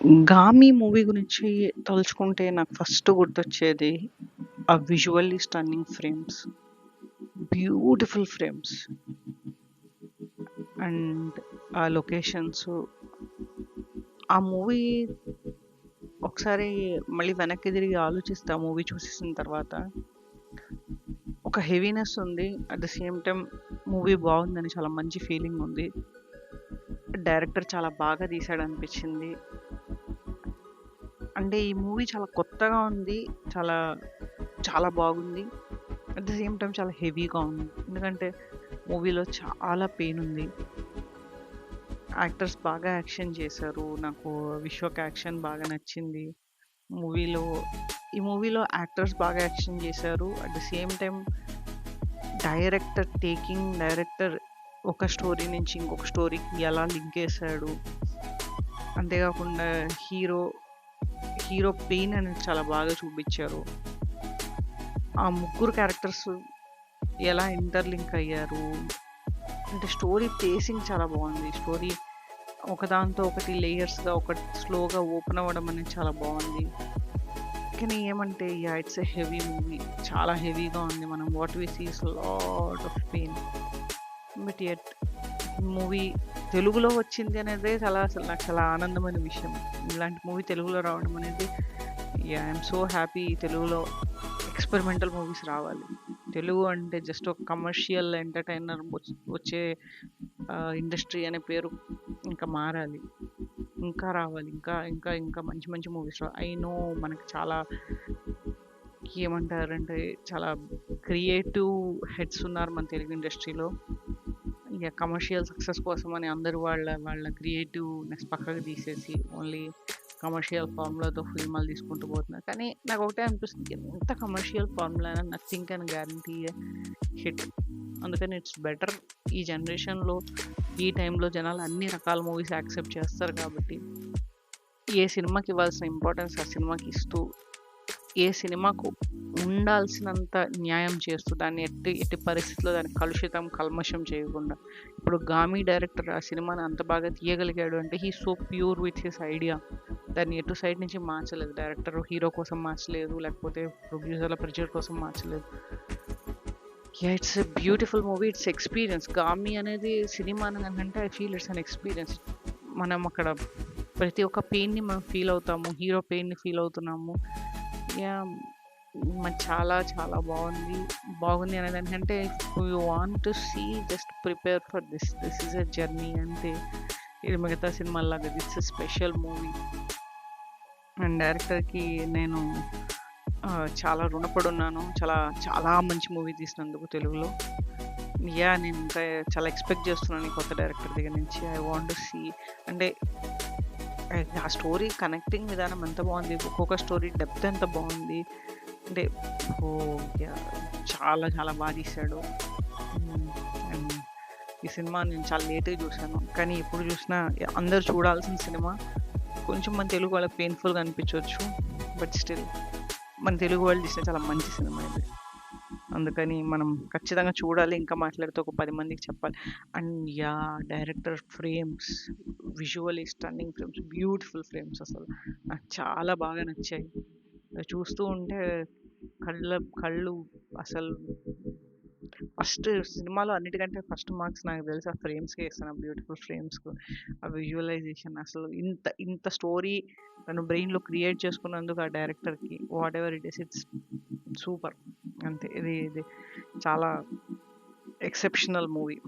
'Gaami' movie గురించి తలుచుకుంటే నాకు ఫస్ట్ గుర్తొచ్చేది ఆ visually stunning frames. Beautiful frames. And ఆ లొకేషన్స్ ఆ మూవీ ఒకసారి మళ్ళీ వెనక్కి తిరిగి ఆలోచిస్తే ఆ మూవీ చూసేసిన తర్వాత ఒక హెవీనెస్ ఉంది. At the same time movie బాగుందని చాలా మంచి ఫీలింగ్ ఉంది. డైరెక్టర్ చాలా బాగా తీశాడనిపించింది. అంటే ఈ మూవీ చాలా కొత్తగా ఉంది. చాలా, చాలా బాగుంది. అట్ ద సేమ్ టైం చాలా హెవీగా ఉంది. ఎందుకంటే మూవీలో చాలా పెయిన్ ఉంది. యాక్టర్స్ బాగా యాక్షన్ చేశారు. నాకు 'విశ్వక్' యాక్షన్ బాగా నచ్చింది. మూవీలో ఈ మూవీలో యాక్టర్స్ బాగా యాక్షన్ చేశారు. At the same time director taking director ఒక స్టోరీ నుంచి ఇంకొక స్టోరీకి ఎలా లింక్ లింకేశాడు. అంతేకాకుండా హీరో, హీరో పెయిన్ అనేది చాలా బాగా చూపించారు ఆ ముగ్గురు క్యారెక్టర్స్ ఎలా ఇంటర్‌లింక్ అయ్యారు. అంటే స్టోరీ పేసింగ్ చాలా బాగుంది స్టోరీ ఒకదాంతో ఒకటి లేయర్స్‌గా ఒకటి స్లోగా ఓపెన్ అవ్వడం అనేది చాలా బాగుంది కానీ ఏమంటే yeah it's a heavy movie. చాలా హెవీగా ఉంది. మనం what we sees lot of pain. But at movie తెలుగులో వచ్చింది అనేది చాలా అసలు నాకు చాలా ఆనందమైన విషయం. ఇలాంటి మూవీ తెలుగులో రావడం అనేది ఐఎమ్ ఐ సో హ్యాపీ తెలుగులో ఎక్స్‌పెరిమెంటల్ మూవీస్ రావాలి. తెలుగు అంటే జస్ట్ ఒక కమర్షియల్ ఎంటర్‌టైనర్ వచ్చే ఇండస్ట్రీ అనే పేరు ఇంకా మారాలి. ఇంకా రావాలి. ఇంకా, ఇంకా, ఇంకా మంచి మంచి మూవీస్ రావాలి ఐ నో మనకి చాలా ఏమంటారంటే చాలా క్రియేటివ్ హెడ్స్ ఉన్నారు మన తెలుగు ఇండస్ట్రీలో. ఇక కమర్షియల్ సక్సెస్ కోసమని అందరూ వాళ్ళ, వాళ్ళ క్రియేటివ్‌నెస్ పక్కకు తీసేసి ఓన్లీ కమర్షియల్ ఫార్ములాతో ఫిల్మాలు తీసుకుంటూ పోతున్నారు. కానీ నాకు ఒకటే అనిపిస్తుంది. ఎంత కమర్షియల్ ఫార్ములా అయినా నథింగ్ కెన్ గ్యారంటీ హిట్. అందుకని ఇట్స్ బెటర్ ఈ జనరేషన్‌లో ఈ టైంలో జనాలు అన్ని రకాల మూవీస్ యాక్సెప్ట్ చేస్తారు కాబట్టి ఏ సినిమాకి ఇవ్వాల్సిన ఇంపార్టెన్స్ ఆ సినిమాకి ఇస్తూ, ఏ సినిమాకు ఉండాల్సినంత న్యాయం చేస్తూ దాన్ని ఎట్టి, ఎట్టి పరిస్థితిలో దాన్ని కలుషితం, కల్మషం చేయకుండా ఇప్పుడు 'గామి' డైరెక్టర్ ఆ సినిమాని అంత బాగా తీయగలిగాడు అంటే he so pure with his idea. దాన్ని ఎటు సైడ్ నుంచి మార్చలేదు. డైరెక్టర్ హీరో కోసం మార్చలేదు. లేకపోతే ప్రొడ్యూసర్‌ల ప్రెజర్ కోసం మార్చలేదు. Yeah! It's a beautiful movie. It's experience. 'Gaami' అనేది సినిమా అనకంటే I feel it's an experience. మనం అక్కడ ప్రతి ఒక్క పెయిన్‌ని మనం ఫీల్ అవుతాము. హీరో పెయిన్‌ని ఫీల్ అవుతున్నాము. యా చాలా చాలా బాగుంది బాగుంది అనేది దానికంటే you want to see just prepare for this. This is a journey అంతే. ఇది మిగతా సినిమాలాగా దిస్ స్పెషల్ మూవీ. అండ్ డైరెక్టర్‌కి నేను చాలా చాలా రుణపడున్నాను. చాలా, చాలా మంచి మూవీ తీసినందుకు తెలుగులో. యా నేను ఇంకా చాలా ఎక్స్‌పెక్ట్ చేస్తున్నాను ఈ కొత్త డైరెక్టర్ దగ్గర నుంచి. ఐ వాంట్ టు సీ అంటే ఆ స్టోరీ కనెక్టింగ్ విధానం ఎంత బాగుంది ఒక్కొక్క స్టోరీ డెప్త్ ఎంత బాగుంది అంటే చాలా చాలా బాగా తీశాడు. అండ్ ఈ సినిమా నేను చాలా లేట్‌గా చూసాను. కానీ ఎప్పుడు చూసినా అందరు చూడాల్సిన సినిమా. కొంచెం మన తెలుగు వాళ్ళకి పెయిన్‌ఫుల్‌గా అనిపించవచ్చు బట్ స్టిల్ మన తెలుగు వాళ్ళు తీసిన చాలా మంచి సినిమా ఇది. అందుకని మనం ఖచ్చితంగా చూడాలి. ఇంకా మాట్లాడితే ఒక పది మందికి చెప్పాలి. And yeah director frames visually stunning frames. Beautiful frames అసలు. నాకు చాలా బాగా నచ్చాయి. చూస్తూ ఉంటే కళ్ళ కళ్ళు అసలు ఫస్ట్ సినిమాలో అన్నిటికంటే ఫస్ట్ మార్క్స్ నాకు తెలిసి ఆ ఫ్రేమ్స్‌కే ఇస్తాను. ఆ బ్యూటిఫుల్ ఫ్రేమ్స్‌కు. ఆ విజువలైజేషన్ అసలు ఇంత, ఇంత స్టోరీ తను బ్రెయిన్‌లో క్రియేట్ చేసుకున్నందుకు ఆ డైరెక్టర్‌కి whatever it is it's super. అంతే. ఇది, ఇది చాలా ఎక్సెప్షనల్ మూవీ.